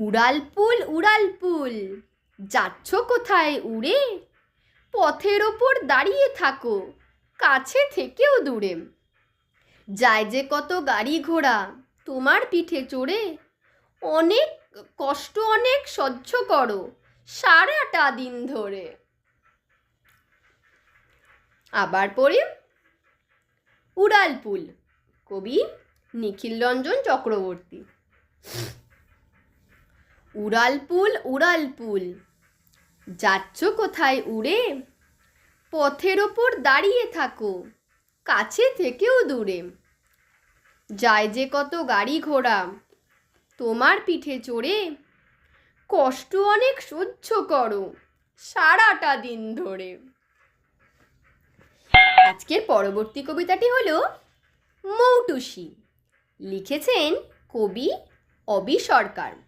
উড়ালপুল উড়ালপুল। যাচ্ছ কোথায় উড়ে? পথের ওপর দাঁড়িয়ে থাকো, কাছে থেকেও দূরে। যায় যে কত গাড়ি ঘোড়া, তোমার পিঠে চড়ে। অনেক কষ্ট, অনেক সহ্য করো, সারাটা দিন ধরে। আবার পড়ি উড়ালপুল। কবি নিখিল রঞ্জন চক্রবর্তী। উড়ালপুল উড়ালপুল যাচ্ছ কোথায় উড়ে? পথের ওপর দাঁড়িয়ে থাকো, কাছে থেকেও দূরে। যায় যে কত গাড়ি ঘোড়া, তোমার পিঠে চড়ে। কষ্ট অনেক সহ্য করো, সারাটা দিন ধরে। আজকের পরবর্তী কবিতাটি হলো মৌটুসি। লিখেছেন কবি অবি সরকার।